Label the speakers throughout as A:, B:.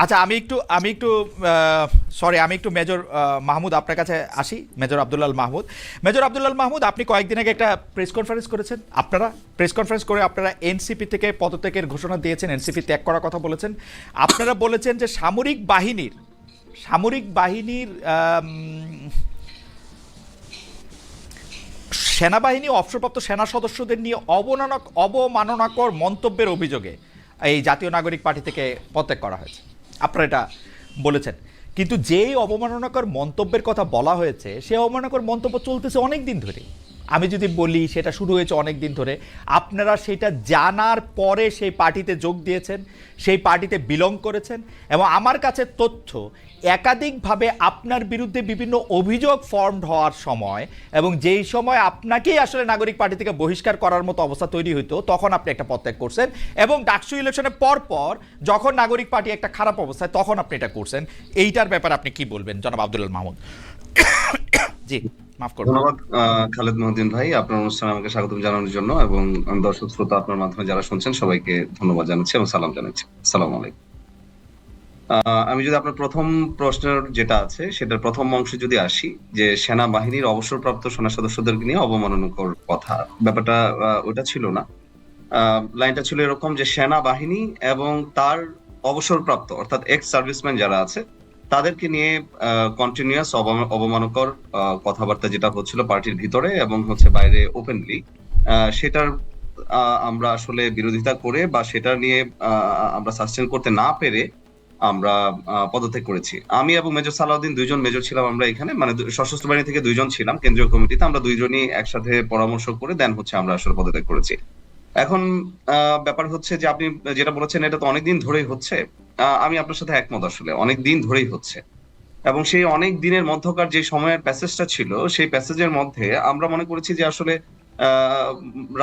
A: আচ্ছা আমি একটু আমি একটু সরি আমি একটু মেজর মাহমুদ আপনার কাছে আসি, মেজর আব্দুল্লাল মাহমুদ। মেজর আব্দুল্লাল মাহমুদ, আপনি কয়েকদিন আগে একটা প্রেস কনফারেন্স করেছেন, আপনারা প্রেস কনফারেন্স করে আপনারা এনসিপি থেকে পদত্যাগের ঘোষণা দিয়েছেন এনসিপি ত্যাগ করার কথা বলেছেন। আপনারা বলেছেন যে সামরিক বাহিনীর সামরিক বাহিনীর সেনাবাহিনী, অবসরপ্রাপ্ত সেনা সদস্যদের নিয়ে অবমাননা অবমাননাকর মন্তব্যের অভিযোগে এই জাতীয় নাগরিক পার্টি থেকে পদত্যাগ করা হয়েছে। আপনারা এটা বলেছেন। কিন্তু যেই অবমাননাকর মন্তব্যের কথা বলা হয়েছে সে অবমাননাকর মন্তব্য চলতেছে অনেক দিন ধরে। আমি যদি বলি, সেটা শুরু হয়েছে অনেক দিন ধরে। আপনারা সেটা জানার পরে সেই পার্টিতে যোগ দিয়েছেন, সেই পার্টিতে বিলং করেছেন এবং আমার কাছে তথ্য একাধিকভাবে আপনার বিরুদ্ধে বিভিন্ন অভিযোগ ফর্মড হওয়ার সময় এবং যেই সময় আপনাকেই আসলে নাগরিক পার্টি থেকে বহিষ্কার করার মতো অবস্থা তৈরি হইতো, তখন আপনি একটা পদত্যাগ করছেন এবং ডাকসু ইলেকশনের পর পর যখন নাগরিক পার্টি একটা খারাপ অবস্থায়, তখন আপনি এটা করছেন। এইটার ব্যাপারে আপনি কি বলবেন, জনাব আব্দুল মাহমুদ? জি
B: ধন্যবাদ খালেদ মহদিন ভাই। আপনার অনুষ্ঠানে আমাকে স্বাগতম জানানোর জন্য এবং দর্শক শ্রোতা আপনার মাধ্যমে যারা শুনছেন, সবাইকে ধন্যবাদ জানাচ্ছি এবং সালাম জানাচ্ছি। সালাম আলাইকুম। আমি যদি আপনার প্রথম প্রশ্নের যেটা আছে, সেটার প্রথম অংশে যদি আসি, যে সেনাবাহিনীর অবসরপ্রাপ্ত সেনা সদস্যদেরকে নিয়ে অবমাননাকর কথা, ব্যাপারটা ওটা ছিল না। লাইনটা ছিল এরকম যে সেনাবাহিনী এবং তার অবসরপ্রাপ্ত, অর্থাৎ এক্স সার্ভিসম্যান যারা আছে, তাদেরকে নিয়ে কন্টিনিউয়াস অবমানকর কথাবার্তা যেটা হচ্ছিল পার্টির ভিতরে এবং হচ্ছে বাইরে ওপেনলি সেটার আমরা আসলে বিরোধিতা করে বা সেটা নিয়ে আমরা সাস্টেন করতে না পেরে আমরা পদত্যাগ করেছি। আমি এবং মেজর সালাউদ্দিন দুইজন মেজর ছিলাম আমরা এখানে মানে সশস্ত্র বাহিনী থেকে দুইজন ছিলাম, কেন্দ্রীয় কমিটিতে আমরা দুইজনই একসাথে পরামর্শ করে দেন হচ্ছে আমরা আসলে পদত্যাগ করেছি। এখন ব্যাপার হচ্ছে যে আপনি যেটা বলেছেন এটা তো অনেকদিন ধরেই হচ্ছে আমি আপনার সাথে একমত আসলে অনেক দিন ধরেই হচ্ছে। এবং সেই অনেক দিনের মধ্যকার যে সময়ের প্যাসেজটা ছিল, সেই প্যাসেজের মধ্যে আমরা মনে করেছি যে আসলে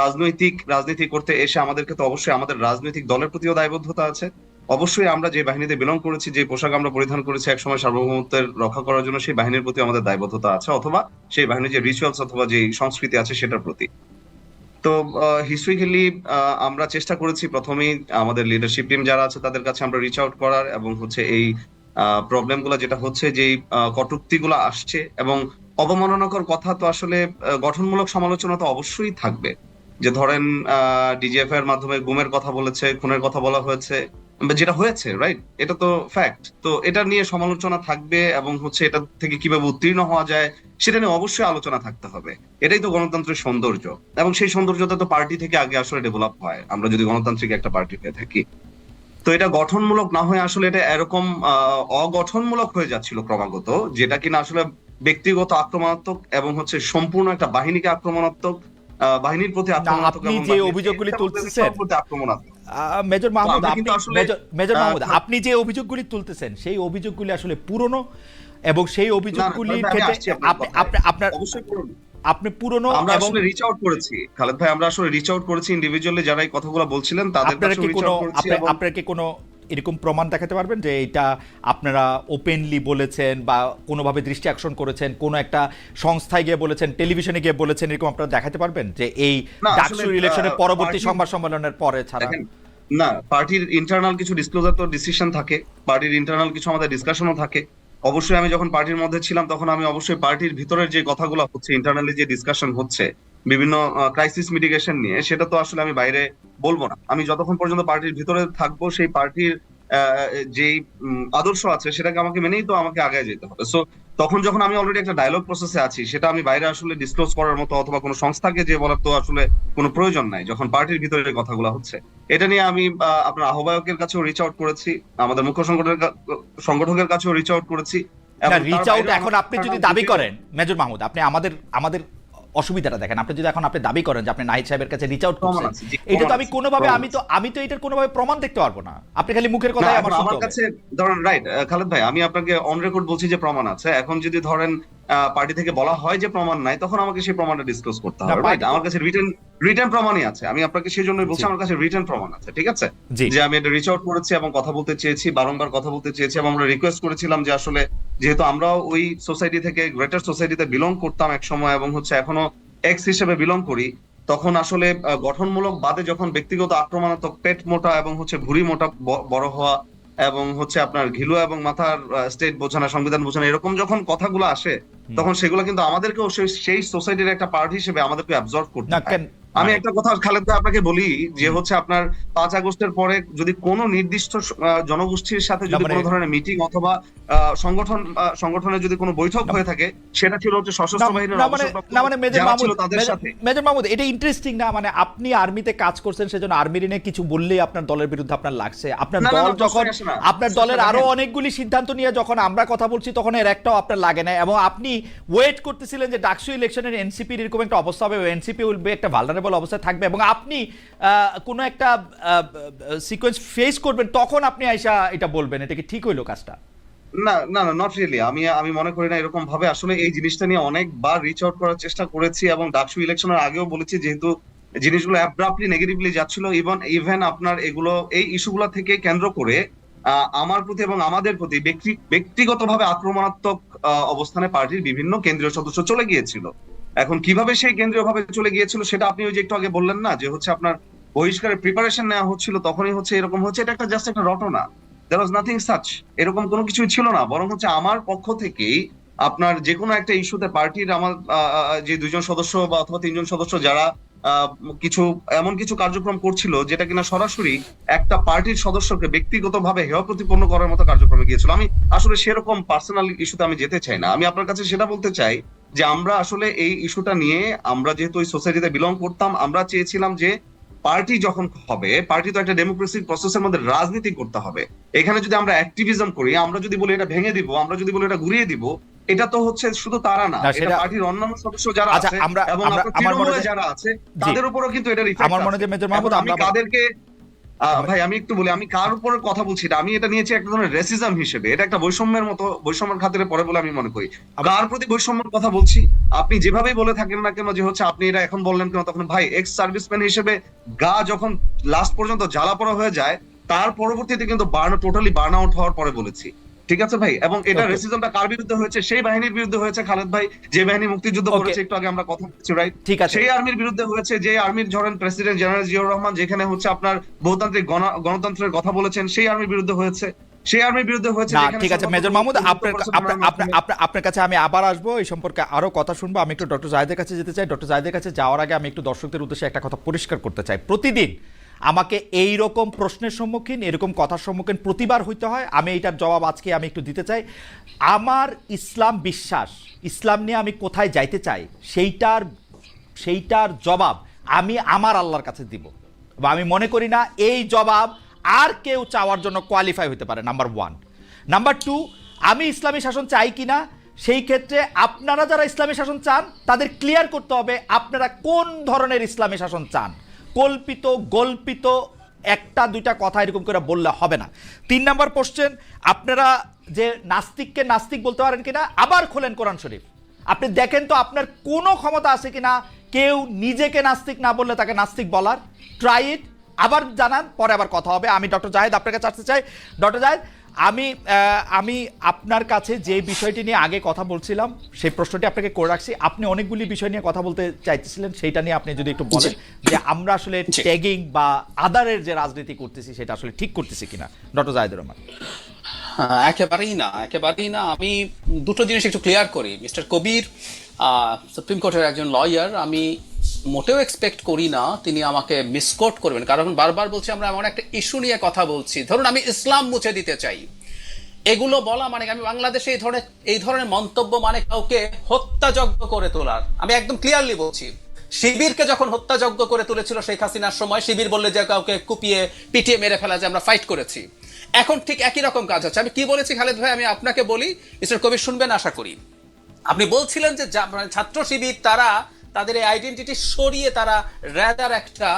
B: রাজনৈতিক, রাজনীতি করতে এসে আমাদেরকে তো অবশ্যই আমাদের রাজনৈতিক দলের প্রতিও দায়বদ্ধতা আছে। অবশ্যই আমরা যে বাহিনীতে বিলং করেছি, যে পোশাক আমরা পরিধান করেছি একসময় সার্বভৌমত্বের রক্ষা করার জন্য, সেই বাহিনীর প্রতি আমাদের দায়বদ্ধতা আছে, অথবা সেই বাহিনীর যে রিচুয়ালস অথবা যে সংস্কৃতি আছে সেটার প্রতি। তো হিস্ট্রিক্যালি আমরা চেষ্টা করেছি প্রথমেই আমাদের লিডারশিপ টিম যারা আছে তাদের কাছে আমরা রিচ আউট করার এবং হচ্ছে এই প্রবলেমগুলো যেটা হচ্ছে যে কটুক্তি গুলো আসছে এবং অবমাননাকর কথা তো আসলে গঠনমূলক সমালোচনা তো অবশ্যই থাকবে। যে ধরেন ডিজিএফ এর মাধ্যমে গুমের কথা বলেছে, খুনের কথা বলা হয়েছে যেটা হয়েছে রাইট এটা তো ফ্যাক্ট তো এটা নিয়ে সমালোচনা থাকবে এবং হচ্ছে এটা থেকে কীভাবে উত্তীর্ণ হওয়া যায় সেটা নিয়ে অবশ্যই আলোচনা থাকতে হবে। এটাই তো গণতন্ত্রের সৌন্দর্য। এবং সেই সৌন্দর্যটা তো পার্টি থেকে আগে আসলে ডেভেলপ হয়। আমরা যদি গণতান্ত্রিক একটা পার্টি হয়ে থাকি। তো এটা গঠনমূলক না হয়ে আসলে এটা এরকম আহ, অগঠনমূলক হয়ে যাচ্ছিল ক্রমাগত যেটা কিনা আসলে ব্যক্তিগত আক্রমণাত্মক এবং হচ্ছে সম্পূর্ণ একটা বাহিনীকে আক্রমণাত্মক আহ, বাহিনীর প্রতি আক্রমণাত্মক
A: আপনি যে অভিযোগগুলি
B: প্রতি আক্রমণাত্মক।
A: মেজর মাহমুদ মেজর- মাহমুদ আপনি যে অভিযোগগুলি তুলতেছেন সেই অভিযোগগুলি আসলে পুরনো এবং সেই অভিযোগগুলির
B: আমি আপনার
A: আপনি আপনার
B: অবশ্যই
A: পুরনো
B: আমরা আসলে রিচ আউট করেছি। খালেদ ভাই আমরা আসলে রিচ আউট করেছি ইন্ডিভিজুয়ালি যারা এই কথাগুলো বলছিলেন তাদের কাছে রিচ আউট করেছি
A: আপনি- কি কোনো এরকম প্রমাণ দেখাতে পারবেন যে এটা আপনারা ওপেনলি বলেছেন বা কোনোভাবে দৃষ্টি আকর্ষণ করেছেন? কোনো একটা সংস্থায় গিয়ে বলেছেন টেলিভিশনে গিয়ে বলেছেন এরকম আপনারা দেখাতে পারবেন? যে এই ডাকসু ইলেকশনের পরবর্তী সংবাদ সম্মেলনের পরে ছাড়া।
B: না পার্টির ইন্টারনাল কিছু ডিসক্লোজার তো ডিসিশন থাকে পার্টির ইন্টারনাল কিছু আমাদের ডিসকাশনও থাকে। অবশ্যই আমি যখন পার্টির মধ্যে ছিলাম, তখন আমি অবশ্যই পার্টির ভিতরের যে কথাগুলো হচ্ছে ইন্টারনালি যে ডিসকাশন হচ্ছে, বিভিন্ন ক্রাইসিস মিটিগেশন নিয়ে, সেটা তো আসলে আমি বাইরে বলব না। আমি যতক্ষণ পর্যন্ত পার্টির ভিতরে থাকব, সেই পার্টির যেই আদর্শ আছে, সেটাকে আমাকে মেনেই তো আমাকে আগে যেতে হবে। সো তখন যখন আমি অলরেডি একটা ডায়লগ প্রসেসে আছি, সেটা আমি বাইরে আসলে ডিসক্লোজ করার মতো অথবা কোনো সংস্থাকে যে বলার তো আসলে কোনো প্রয়োজন নাই, যখন পার্টির ভিতরে কথাগুলো হচ্ছে। এটা নিয়ে আমি আপনার আহ্বায়কের কাছেও রিচ আউট করেছি আমাদের মুখ্য সংগঠনের সংগঠকের কাছেও রিচ আউট করেছি।
A: রিচ আউট এখন আপনি যদি দাবি করেন মেজর মাহমুদ আপনি আমাদের আমাদের অসুবিধাটা দেখেন। আপনি যদি এখন আপনি দাবি করেন যে আপনি নাহিদ সাহেবের কাছে রিচ আউট করছেন এটা তো আমি কোনোভাবে আমি তো আমি তো এটার কোনোভাবে প্রমাণ দেখতে পারব না। আপনি খালি মুখের কথাই আমার
B: আমার কাছে ধরেন রাইট খালেদ ভাই আমি আপনাকে অন রেকর্ড বলছি যে প্রমাণ আছে। এখন যদি ধরেন পার্টি থেকে বলা হয় যে প্রমাণ নাই তখন আমাকে সেই প্রমাণটা ডিসক্লোজ করতে হবে রাইট আমার কাছে রিটেন রিটেন প্রমাণই আছে। আমি আপনাকে সেই জন্যই বলছি। আমার কাছে রিটেন প্রমাণ আছে ঠিক আছে? যে আমি এটা রিচ আউট করেছি এবং কথা বলতে চেয়েছি বারংবার কথা বলতে চেয়েছি এবং আমরা রিকোয়েস্ট করেছিলাম যে আসলে যেহেতু আমরাও ওই সোসাইটি থেকে গ্রেটার সোসাইটিতে বিলং করতাম এক সময় এবং হচ্ছে এখনও এক্স হিসেবে বিলং করি তখন আসলে গঠনমূলক বাদে যখন ব্যক্তিগত আক্রমণাত্মক পেট মোটা এবং হচ্ছে ভুঁড়ি মোটা বড় হওয়া এবং হচ্ছে আপনার ঘিলুয়া এবং মাথার স্টেট বোঝানা সংবিধান বোঝানো এরকম যখন কথাগুলো আসে তখন সেগুলো কিন্তু আমাদেরকেও সেই- সেই সোসাইটির একটা পার্ট হিসেবে আমাদেরকে অ্যাবজর্ব করতে হয়। আমি
A: মানে-
B: একটা কথা খালেদ ভাই আপনাকে বলি যে হচ্ছে আপনার পাঁচ আগস্টের পরে যদি কোনো নির্দিষ্ট জনগোষ্ঠীর সাথে যদি কোনো ধরনের মিটিং অথবা সংগঠন সংগঠনের যদি কোনো বৈঠক হয়ে থাকে সেটা ছিল হচ্ছে সশস্ত্র বাহিনীর
A: না মানে মানে মেজর মাহমুদ মেজর- মাহমুদ এটা ইন্টারেস্টিং না মানে আপনি আর্মিতে কাজ করছেন সেজন্য আর্মির নিয়ে কিছু বললেই আপনার দলের বিরুদ্ধে আপনার লাগছে। আপনার দল যখন। আপনার দলের
B: আরও
A: অনেকগুলি সিদ্ধান্ত নিয়ে যখন আমরা কথা বলছি তখন এর একটাও আপনার লাগে না। এবং আপনি ওয়েট করতেছিলেন যে ডাকসু ইলেকশনের এনসিপির এরকম একটা অবস্থা হবে এনসিপি উইল বি একটা ভালনারেবল অবস্থায় থাকবে এবং আপনি কোনো একটা সিকোয়েন্স ফেস করবেন, তখন আপনি আইসা এটা বলবেন। এটা কি ঠিক হইল কাজটা?
B: না না নট রিয়েলি আমি আমি মনে করি না এরকম ভাবে আসলে এই জিনিসটা নিয়ে অনেকবার রিচ আউট করার চেষ্টা করেছি এবং ডাকসু ইলেকশনের আগেও বলেছি, যেহেতু জিনিসগুলো অ্যাব্রাপ্টলি নেগেটিভলি যাচ্ছিল ইভেন ইভেন আপনার এগুলো, এই ইস্যুগুলো থেকে কেন্দ্র করে আমার প্রতি এবং আমাদের প্রতি ব্যক্তি, ব্যক্তিগতভাবে আক্রমণাত্মক অবস্থানে পার্টির বিভিন্ন কেন্দ্রীয় সদস্য চলে গিয়েছিল। এখন কীভাবে সেই কেন্দ্রীয় ভাবে চলে গিয়েছিল সেটা আপনি ওই যে একটু আগে বললেন না, যে হচ্ছে আপনার বহিষ্কারের প্রিপারেশন নেওয়া হচ্ছিল, তখনই হচ্ছে এরকম হচ্ছে, এটা একটা জাস্ট একটা রটনা। দেয়ার ওয়াজ নাথিং সাচ এরকম কোনো কিছুই ছিল না। বরং হচ্ছে আমার পক্ষ থেকেই আপনার যে কোনো একটা ইস্যুতে পার্টির আমার যে দুজন সদস্য বা অথবা তিনজন সদস্য যারা কিছু, এমন কিছু কার্যক্রম করছিল যেটা কিনা সরাসরি একটা পার্টির সদস্যকে ব্যক্তিগতভাবে হেয় প্রতিপন্ন করার মতো কার্যক্রমে গিয়েছিল। আমি আসলে সেরকম পার্সোনাল ইস্যুতে আমি যেতে চাই না। আমি আপনার কাছে সেটা বলতে চাই যে আমরা আসলে এই ইস্যুটা নিয়ে আমরা যেহেতু ওই সোসাইটিতে বিলং করতাম, আমরা চেয়েছিলাম যে পার্টি যখন হবে, পার্টি তো একটা ডেমোক্রেসিক প্রসেসের মধ্যে রাজনীতি করতে হবে। এখানে যদি আমরা অ্যাক্টিভিজম করি, আমরা যদি বলি এটা ভেঙে দিব, আমরা যদি বলি এটা ঘুরিয়ে দিব এটা তো হচ্ছে শুধু তারা না এটা পার্টির অন্যান্য সদস্য যারা
A: আচ্ছা,
B: আছে এবং
A: আমরা- মনে হয়-
B: যারা আছে তাদের উপরও কিন্তু এটার ইফেক্ট
A: আমার মনে হয় মেজর মাহমুদ
B: আমি
A: আমরা
B: কাদেরকে ভাই আমি একটু বলি আমি কার উপরে কথা বলছি না আমি এটা নিয়েছি একটা ধরনের রেসিজম হিসেবে। এটা একটা বৈষম্যের মতো বৈষম্যের খাতিরে পড়ে বলে আমি মনে করি। কার প্রতি বৈষম্যের কথা বলছি? আপনি যেভাবেই বলে থাকেন না কেন যে হচ্ছে আপনি এটা এখন বললেন কেন তখন ভাই এক্স সার্ভিসম্যান হিসেবে গা যখন লাস্ট পর্যন্ত জ্বালা পড়া হয়ে যায় তার পরবর্তীতে কিন্তু বার্ন টোটালি বার্ন আউট হওয়ার পরে বলেছি। ঠিক আছে ভাই? এবং এটা. রেসিজমটা কার বিরুদ্ধে হয়েছে? সেই বাহিনীর বিরুদ্ধে হয়েছে খালেদ ভাই। যে বাহিনী মুক্তিযুদ্ধ করেছে একটু আগে আমরা কথা বলছি রাইট
A: ঠিক আছে।
B: সেই আর্মির বিরুদ্ধে হয়েছে যে আর্মির ধরেন প্রেসিডেন্ট জেনারেল জিয়াউর রহমান যেখানে হচ্ছে আপনার বহুতান্ত্রিক গণতন্ত্রের কথা বলেছেন সেই আর্মির বিরুদ্ধে হয়েছে। সেই আর্মির বিরুদ্ধে হয়েছে
A: না ঠিক আছে মেজর মাহমুদ আপনার আপনার- আপনার কাছে আমি আবার আসব এই সম্পর্কে আরও কথা শুনব। আমি একটু ডক্টর জাহেদের কাছে যেতে চাই। ডক্টর জাহেদের কাছে যাওয়ার আগে আমি একটু দর্শকদের উদ্দেশ্যে একটা কথা পরিষ্কার করতে চাই। প্রতিদিন আমাকে এই রকম প্রশ্নের সম্মুখীন, এরকম কথার সম্মুখীন প্রতিবার হইতে হয়। আমি এইটার জবাব আজকে আমি একটু দিতে চাই। আমার ইসলাম বিশ্বাস, ইসলাম নিয়ে আমি কোথায় যাইতে চাই, সেইটার সেইটার জবাব আমি আমার আল্লাহর কাছে দিব। বা আমি মনে করি না এই জবাব আর কেউ চাওয়ার জন্য কোয়ালিফাই হতে পারে নাম্বার ওয়ান নাম্বার টু আমি ইসলামী শাসন চাই কিনা, সেই ক্ষেত্রে আপনারা যারা ইসলামী শাসন চান, তাদের ক্লিয়ার করতে হবে আপনারা কোন ধরনের ইসলামী শাসন চান। কল্পিত, গল্পিত, একটা, দুইটা কথা এরকম করে বললে হবে না। তিন নাম্বার কোশ্চেন আপনারা যে নাস্তিককে নাস্তিক বলতে পারেন কিনা, আবার খোলেন কোরআন শরীফ। আপনি দেখেন তো আপনার কোনো ক্ষমতা আছে কিনা, কেউ নিজেকে নাস্তিক না বললে তাকে নাস্তিক বলার। ট্রাই ইট আবার জানান, পরে আবার কথা হবে। আমি ডক্টর জাহেদ আপনার কাছে আসতে চাই। ডক্টর জাহেদ আমি আমি আপনার কাছে যে বিষয়টি নিয়ে আগে কথা বলছিলাম সেই প্রশ্নটি আপনাকে করে রাখছি। আপনি অনেকগুলি বিষয় নিয়ে কথা বলতে চাইতেছিলেন সেইটা নিয়ে আপনি যদি একটু বলেন যে আমরা আসলে ট্যাগিং বা আদারের যে রাজনীতি করতেছি সেটা আসলে ঠিক করতেছি কিনা? ডক্টর জাহেদুর রহমান।
C: হ্যাঁ, একেবারেই না একেবারেই না। আমি দুটো জিনিস একটু ক্লিয়ার করি। মিস্টার কবির সুপ্রিম কোর্টের একজন লয়ার আমি মোটেও এক্সপেক্ট করি না, তিনি আমাকে মিসকোট করবেন। কারণ বারবার বলছি, আমরা এমন একটা ইস্যু নিয়ে কথা বলছি। ধরুন, আমি ইসলাম মুছে দিতে চাই। এগুলো বলা মানে আমি বাংলাদেশে এই ধরনের এই ধরনের মন্তব্য মানে কাউকে হত্যাযজ্ঞ করে তোলার। আমি একদম ক্লিয়ারলি বলছি। শিবিরকে যখন হত্যাযজ্ঞ করে তুলেছিল শেখ হাসিনার সময়, শিবির বললে যে কাউকে কুপিয়ে, পিটিয়ে মেরে ফেলা যে আমরা ফাইট করেছি। এখন ঠিক একই রকম কাজ হচ্ছে। আমি কি বলেছি খালেদ ভাই? আমি আপনাকে বলি, মিস্টার কবির শুনবেন আশা করি। আপনি বলছিলেন যে মানে ছাত্র শিবির, তারা তাদের এই আইডেন্টিটি সরিয়ে তারা র্যাদার একটা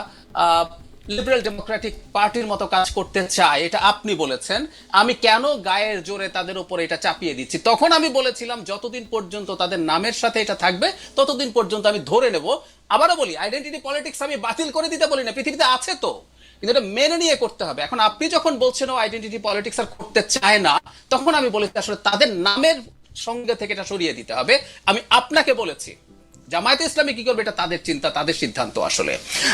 C: লিবারেল ডেমোক্রেটিক পার্টির মতো কাজ করতে চায়, এটা আপনি বলেছেন। আমি কেন গায়ের জোরে তাদের উপর এটা চাপিয়ে দিচ্ছি? তখন আমি বলেছিলাম, যতদিন পর্যন্ত তাদের নামের সাথে এটা থাকবে, ততদিন পর্যন্ত আমি ধরে নেব। আবারও বলি আইডেন্টিটি পলিটিক্স আমি বাতিল করে দিতে বলি না, পৃথিবীতে আছে তো। কিন্তু এটা মেনে নিয়ে করতে হবে। এখন আপনি যখন বলছেন ও আইডেন্টিটি পলিটিক্স আর করতে চায় না, তখন আমি বলেছি আসলে তাদের নামের সঙ্গে থেকে এটা সরিয়ে দিতে হবে। আমি আপনাকে বলেছি জামায়াতে ইসলামী কি করবে এটা তাদের চিন্তা তাদের সিদ্ধান্ত আসলে।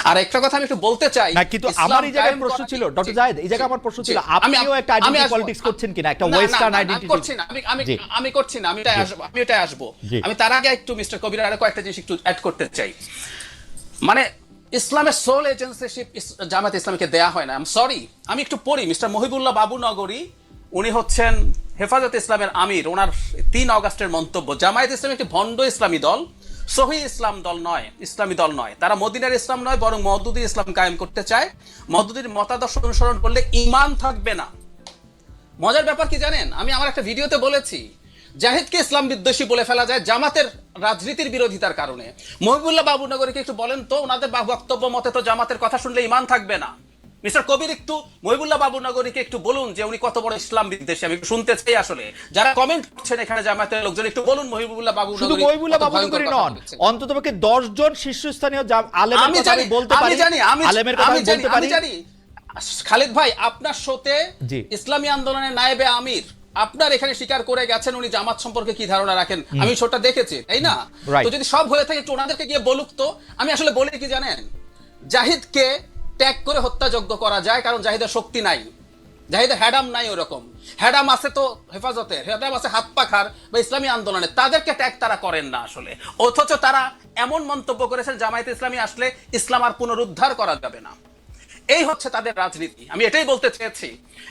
C: আর একটা কথা আমি একটু বলতে চাই
A: না কিন্তু আমার এই জায়গায় প্রশ্ন ছিল ডক্টর জায়েদ এই জায়গায় আমার প্রশ্ন ছিল আপনিও একটা
C: আমি
A: আইডেন্টি। পলিটিক্স করছেন কিনা একটা ওয়েস্টার্ন
C: আমি
A: আইডেন্টি
C: করছি না আমি আমি আমি করছি না আমি এটাই আসব আমি এটাই আসব। আমি তার আগে একটু মিস্টার কবির আরও কয়েকটা জিনিস একটু অ্যাড করতে চাই। মানে ইসলামের সোল এজেন্সিশিপ জামাত ইসলামকে দেয়া হয় না। আই সরি আমি একটু পড়ি মিস্টার মহিবুল্লাহ বাবু নগরী উনি হচ্ছেন হেফাজত ইসলামের আমির ওনার তিন অগাস্টের মন্তব্য। জামায়াত ইসলাম একটি ভণ্ড ইসলামী দল সহি ইসলাম দল নয়, ইসলামী দল নয়। তারা মদিনার ইসলাম নয়, বরং মহদুদি ইসলাম কায়েম করতে চায়। মহদুদির মতাদর্শ অনুসরণ করলে ইমান থাকবে না। মজার ব্যাপার কি জানেন? আমি আমার একটা ভিডিওতে বলেছি, জাহিদকে ইসলাম বিদ্বেষী বলে ফেলা যায় জামাতের রাজনীতির বিরোধিতার কারণে। মহিবুল্লাহ বাবুনগরীকে একটু বলেন তো, ওনাদের বক্তব্য মতে তো জামাতের কথা শুনলে ইমান থাকবে না। মিস্টার কবির একটু মহিবুল্লাহ বাবুনগরীকে একটু বলুন যে উনি কত বড় ইসলাম বিদ্বেষী আমি একটু শুনতে চাই আসলে। যারা কমেন্ট করছেন এখানে লোকজন একটু বলুন মহিবুল্লাহ বাবু
A: শুধু মহিবুল্লাহ বাবু করে নন জন শীর্ষস্থানীয় আলেমের
C: আমি
A: কথা
C: জানি
A: আমি বলতে
C: আমি
A: পারি
C: জানি আমি
A: আলেমের কথা
C: আমি
A: বলতে পারি।
C: খালিদ ভাই আপনার শোতে ইসলামী আন্দোলনের নায়েবে আমির আপনার এখানে স্বীকার করে গেছেন উনি জামাত সম্পর্কে কি ধারণা রাখেন? আমি শোটা দেখেছি তাই না. তো যদি সব হয়ে থাকে একটু ওনাদেরকে গিয়ে বলুক তো। আমি আসলে বলি কি জানেন জাহিদকে ট্যাগ করে হত্যাযোগ্য করা যায়, কারণ জাহিদের শক্তি নাই। জাহিদের হ্যাডাম নাই ওরকম। হ্যাডাম আছে তো হেফাজতের হ্যাডাম আছে হাত পাখার বা ইসলামী আন্দোলনে। তাদেরকে ট্যাগ তারা করেন না আসলে। অথচ তারা এমন মন্তব্য করেছেন, জামায়াত ইসলামী আসলে ইসলাম আর পুনরুদ্ধার করা যাবে না। এই হচ্ছে তাদের রাজনীতি। আমি এটাই বলতে চেয়েছি।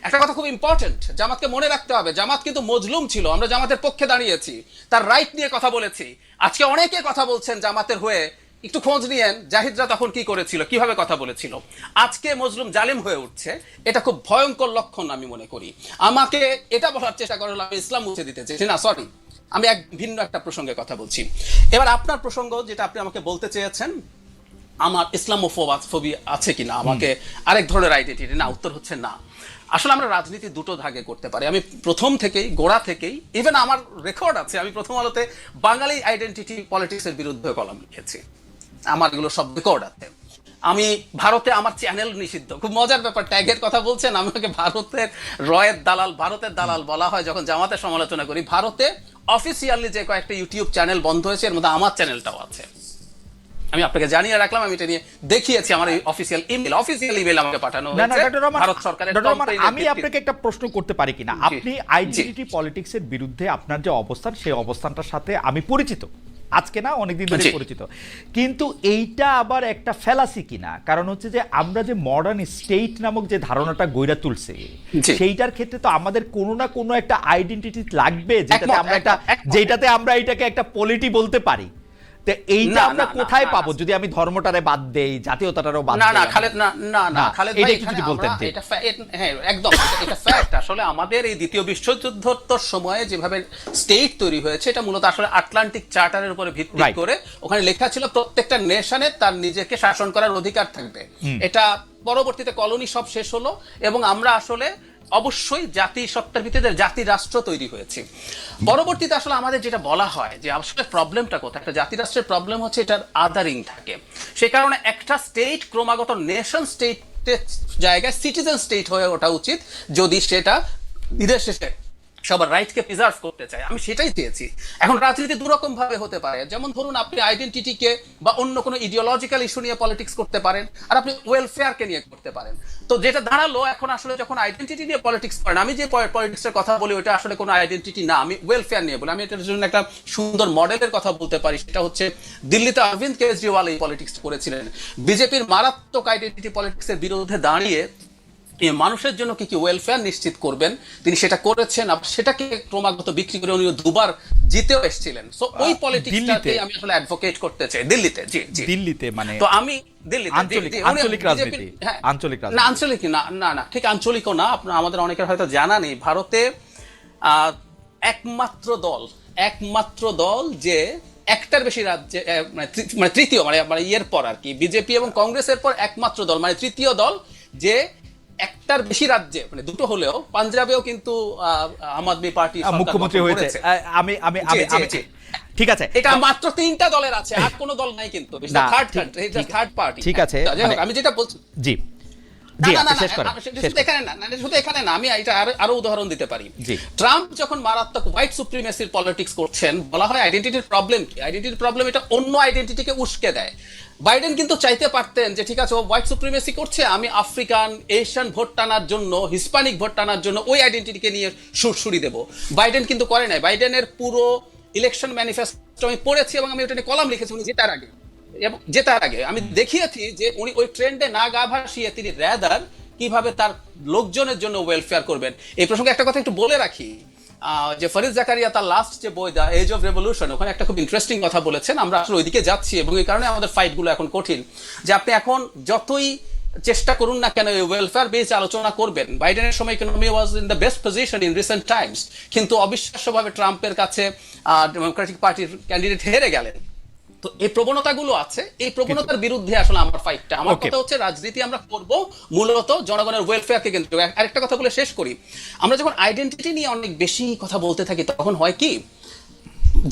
C: একটা কথা খুব ইম্পর্টেন্ট জামাতকে মনে রাখতে হবে। জামাত কিন্তু মজলুম ছিল, আমরা জামাতের পক্ষে দাঁড়িয়েছি। তার রাইট নিয়ে কথা বলেছি। আজকে অনেকে কথা বলছেন জামাতের হয়ে একটু খোঁজ নিয়েন জাহিদরা তখন কি করেছিল কীভাবে কথা বলেছিল। আজকে মজলুম জালিম হয়ে উঠছে এটা খুব ভয়ঙ্কর লক্ষণ আমি মনে করি। আমাকে এটা বলার চেষ্টা করল আমি ইসলাম মুছে দিতে চেয়েছি। না সরি আমি এক ভিন্ন একটা প্রসঙ্গে কথা বলছি। এবার আপনার প্রসঙ্গ যেটা আপনি আমাকে বলতে চেয়েছেন আমার ইসলামোফোবি আছে কিনা আমাকে আরেক ধরনের আইডেন্টিটি না উত্তর হচ্ছে না। আসলে আমরা রাজনীতি দুটো ভাগে করতে পারি। আমি প্রথম থেকেই গোড়া থেকেই ইভেন আমার রেকর্ড আছে আমি প্রথম আলোতে বাঙালি আইডেন্টিটি পলিটিক্সের বিরুদ্ধে কলাম লিখেছি। আমার এগুলো সব রেকর্ড আছে। আমি ভারতে আমার চ্যানেল নিষিদ্ধ। খুব মজার ব্যাপার ট্যাগের কথা বলছেন আমাকে ভারতের রয়ের দালাল ভারতের দালাল বলা হয় যখন জামাতের সমালোচনা করি। ভারতে অফিসিয়ালি যে কয়েকটা ইউটিউব চ্যানেল বন্ধ হয়েছে এর মধ্যে আমার চ্যানেলটাও আছে। আমি আপনাকে জানিয়ে রাখলাম আমি এটা নিয়ে দেখিয়েছি আমার এই অফিসিয়াল ইমেল অফিসিয়াল ইমেল আমাকে পাঠানো হয়েছে। ভারত সরকারের
A: আমি আপনাকে একটা প্রশ্ন করতে পারি কিনা? আপনি। আইডেন্টিটি পলিটিক্সের বিরুদ্ধে আপনার যে অবস্থান সেই অবস্থানটার সাথে আমি পরিচিত। আজকে না অনেকদিন ধরে পরিচিত। কিন্তু এইটা আবার একটা ফেলাসি কিনা? কারণ হচ্ছে যে আমরা যে মডার্ন স্টেট নামক যে ধারণাটা গইরা তুলছে সেইটার ক্ষেত্রে তো আমাদের কোনো না কোনো একটা আইডেন্টিটি লাগবে যেটাতে আমরা একটা। যেটাতে আমরা এটাকে একটা পলিটি বলতে পারি। এইটা আমরা কোথায় পাবো? যদি আমি ধর্মটারে বাদ দেই জাতীয়তাটারও বাদ
C: না না খালেদ না না না
A: না,
C: খালেদ ভাই
A: একটু যদি বলতেন,
C: এটা হ্যাঁ একদম এটা- এটা ফ্যাক্ট আসলে আমাদের এই দ্বিতীয় বিশ্বযুদ্ধোত্তর সময়ে যেভাবে স্টেট তৈরি হয়েছে এটা মূলত আসলে আটলান্টিক চার্টারের উপরে ভিত্তি করে ওখানে লেখা ছিল প্রত্যেকটা নেশনের তার নিজেকে শাসন করার অধিকার থাকবে। এটা পরবর্তীতে কলোনি সব শেষ হলো এবং আমরা আসলে অবশ্যই জাতি, সত্তার ভিত্তিতে জাতি, রাষ্ট্র তৈরি হয়েছে। পরবর্তীতে আসলে আমাদের যেটা বলা হয় যে আসলে প্রবলেমটা কোথায়, একটা জাতি রাষ্ট্রের প্রবলেম হচ্ছে এটার আদারিং থাকে। সে কারণে একটা স্টেট ক্রমাগত নেশন স্টেট জায়গায় সিটিজেন স্টেট হয়ে ওঠা উচিত, যদি সেটা শেষে সবার রাইটকে প্রিজার্ভ করতে চায়। আমি সেটাই চেয়েছি। এখন রাজনীতি দুরকম ভাবে হতে পারে। যেমন ধরুন, আপনি আইডেন্টিটিকে বা অন্য কোনো ইডিওলজিক্যাল ইস্যু নিয়ে পলিটিক্স করতে পারেন, আর আপনি ওয়েলফেয়ারকে নিয়ে করতে পারেন। তো যেটা দাঁড়াল এখন আসলে যখন আইডেন্টিটি নিয়ে পলিটিক্স করেন, আমি যে পলিটিক্সের কথা বলি ওটা আসলে কোনো আইডেন্টিটি না। আমি ওয়েলফেয়ার নিয়ে বলি। আমি এটার জন্য একটা সুন্দর মডেলের কথা বলতে পারি। সেটা হচ্ছে, দিল্লিতে অরবিন্দ কেজরিওয়াল এই পলিটিক্স করেছিলেন। বিজেপির মারাত্মক আইডেন্টিটি পলিটিক্সের বিরুদ্ধে দাঁড়িয়ে মানুষের জন্য কি কি ওয়েলফেয়ার নিশ্চিত করবেন? তিনি সেটা করেছেন আবার সেটাকে ক্রমাগত বিক্রি করে উনি দুবার জিতেও এসেছিলেন। সো ওই পলিটিক্সটাকে আমি আসলে অ্যাডভোকেট করতে চাই। দিল্লিতে জি জি।
A: দিল্লিতে মানে
C: তো আমি দিল্লিতে
A: আঞ্চলিক-
C: জি,
A: আঞ্চলিক রাজনীতি,
C: হ্যাঁ, না আঞ্চলিক না না না ঠিক আঞ্চলিকও না আপনার আমাদের অনেকের হয়তো জানা নেই। ভারতে আহ, একমাত্র দল একমাত্র দল যে একটার বেশি রাজ্যে মানে মানে তৃতীয় মানে মানে ইয়ের পর আর কি। বিজেপি এবং কংগ্রেসের পর একমাত্র দল মানে তৃতীয় দল যে একটার বেশি রাজ্যে মানে দুটো হলেও পাঞ্জাবেও কিন্তু আম আদমি পার্টি
A: মুখ্যমন্ত্রী হয়েছে। আমি আমি আমি ঠিক আছে।
C: এটা মাত্র তিনটা দলের আছে আর কোনো দল নাই কিন্তু। থার্ড কান্ট্রি থার্ড পার্টি
A: ঠিক আছে, মানে-
C: আমি যেটা বলছি
A: জি।
C: এখানে না, আমি এটা আরো- আরও উদাহরণ দিতে পারি। ট্রাম্প যখন মারাত্মক হোয়াইট সুপ্রিমেসির পলিটিক্স করছেন বলা হয় আইডেন্টিটির প্রবলেম কি? আইডেন্টিটির প্রবলেম এটা অন্য আইডেন্টিটিকে উস্কে দেয়। বাইডেন কিন্তু চাইতে পারতেন যে ঠিক আছে ও হোয়াইট সুপ্রিমেসি করছে আমি আফ্রিকান এশিয়ান ভোট টানার জন্য হিসপানিক ভোট টানার জন্য ওই আইডেন্টিটিকে নিয়ে সুরসুরি দেব। বাইডেন কিন্তু করে নাই। বাইডেনের পুরো ইলেকশন ম্যানিফেস্টো আমি পড়েছি এবং আমি ওটা নিয়ে কলাম লিখেছি উনি জেতার আগে। এবং জেতার আগে। আমি দেখিয়েছি যে উনি ওই ট্রেন্ডে না গা ভাসিয়ে তিনি র্যাদার কীভাবে তার লোকজনের জন্য ওয়েলফেয়ার করবেন। এই প্রসঙ্গে একটা কথা একটু বলে রাখি। যে ফরিদ জাকারিয়া তার লাস্ট যে বই দা এজ অফ রেভলিউশন ওখানে একটা খুব ইন্টারেস্টিং কথা বলেছেন। আমরা আসলে ওইদিকে যাচ্ছি এবং এই কারণে আমাদের ফাইটগুলো এখন কঠিন। যে আপনি এখন যতই চেষ্টা করুন না কেন ওয়েলফেয়ার বেস আলোচনা করবেন বাইডেনের সময় economy was in the best position in recent times কিন্তু অবিশ্বাস্যভাবে ট্রাম্পের কাছে ডেমোক্রেটিক পার্টির ক্যান্ডিডেট হেরে গেলেন। তো এই প্রবণতাগুলো আছে এই প্রবণতার বিরুদ্ধে আসলে আমার ফাইটটা আমার. কথা হচ্ছে রাজনীতি আমরা করব মূলত জনগণের ওয়েলফেয়ারকে কেন্দ্র। আরেকটা কথা বলে শেষ করি আমরা যখন আইডেন্টিটি নিয়ে অনেক বেশি কথা বলতে থাকি তখন হয় কি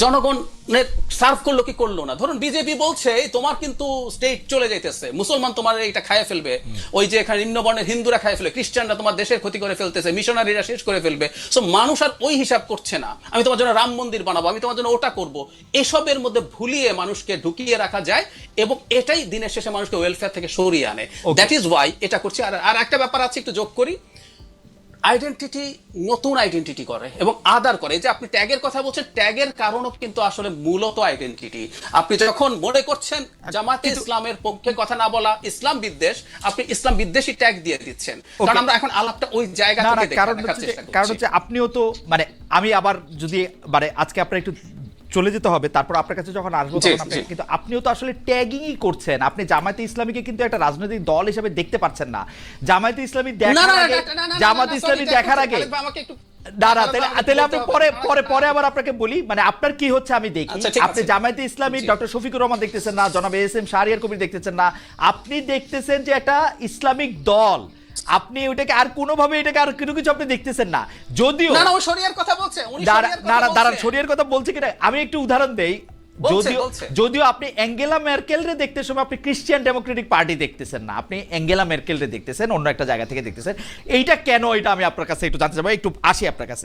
C: জনগণের সার্ভ করল কি করল না? ধরুন বিজেপি বলছে তোমার কিন্তু স্টেট চলে যাইতেছে। মুসলমান তোমার এটা খাইয়ে ফেলবে। ওই যে এখানে নিম্নবর্ণের হিন্দুরা খাইয়ে ফেলবে খ্রিস্টানরা তোমার দেশের ক্ষতি করে ফেলতেছে মিশনারিরা শেষ করে ফেলবে। সো মানুষ আর ওই হিসাব করছে না। আমি তোমার জন্য রাম মন্দির বানাবো আমি তোমার জন্য ওটা করব। এসবের মধ্যে ভুলিয়ে মানুষকে ঢুকিয়ে রাখা যায় এবং এটাই দিনের শেষে মানুষকে ওয়েলফেয়ার থেকে সরিয়ে আনে. দ্যাট ইজ ওয়াই এটা করছি। আর আর একটা ব্যাপার আছে একটু যোগ করি। আইডেন্টিটি নতুন আইডেন্টিটি করে এবং আদার করে। যে আপনি ট্যাগের কথা বলছেন ট্যাগের কারণও কিন্তু আসলে মূলত আইডেন্টিটি আপনি যখন মনে করছেন জামাতে ইসলামের পক্ষে কথা না বলা ইসলাম বিদ্বেষ আপনি ইসলাম বিদ্বেষী ট্যাগ দিয়ে দিচ্ছেন। কারণ আমরা এখন আলাপটা ওই জায়গা থেকে।
A: কারণ হচ্ছে আপনিও তো মানে আমি আবার যদি মানে আজকে আপনার একটু চলে যেতে হবে তারপর আপনার কাছে যখন আসব তখন কিন্তু আপনিও তো আসলে ট্যাগিংই করছেন। আপনি জামায়াতে ইসলামীকে কিন্তু একটা রাজনৈতিক দল হিসেবে দেখতে পাচ্ছেন না। জামায়াতে ইসলামী দেখার আগে জামায়াতে ইসলামী দেখার আগে তাহলে
C: আমাকে
A: তাহলে আপনি পরে পরে পরে আবার আপনাকে বলি মানে আপনার কি হচ্ছে আমি দেখি।
C: আচ্ছা,
A: আপনি জামায়াতে ইসলামী ডক্টর শফিকুর রহমান দেখতেছেন না জনাব এস এম শাহরিয়ার কবির দেখতেছেন না। আপনি দেখতেছেন যে একটা ইসলামিক দল। আপনি ওটাকে আর কোনোভাবে এটাকে আর কোনো কিছু আপনি দেখতেছেন না। যদিও
C: না না ও শরিয়ার কথা বলছে উনি
A: দাঁড়া-
C: শরিয়ার কথা
A: দাঁড়া- দাঁড়ান
C: বলছে।
A: কথা বলছে কিনা? আমি একটু উদাহরণ দেই। যদিও যদিও আপনি অ্যাঙ্গেলা মেরকেল রে দেখতে সময় আপনি ক্রিশ্চিয়ান ডেমোক্রেটিক পার্টি দেখতেছেন না আপনি অ্যাঙ্গেলা মেরকেল রে দেখতেছেন অন্য একটা জায়গা থেকে দেখতেছেন। এইটা কেন? এটা আমি আপনার কাছে একটু জানতে চাবো একটু আসি আপনার কাছে।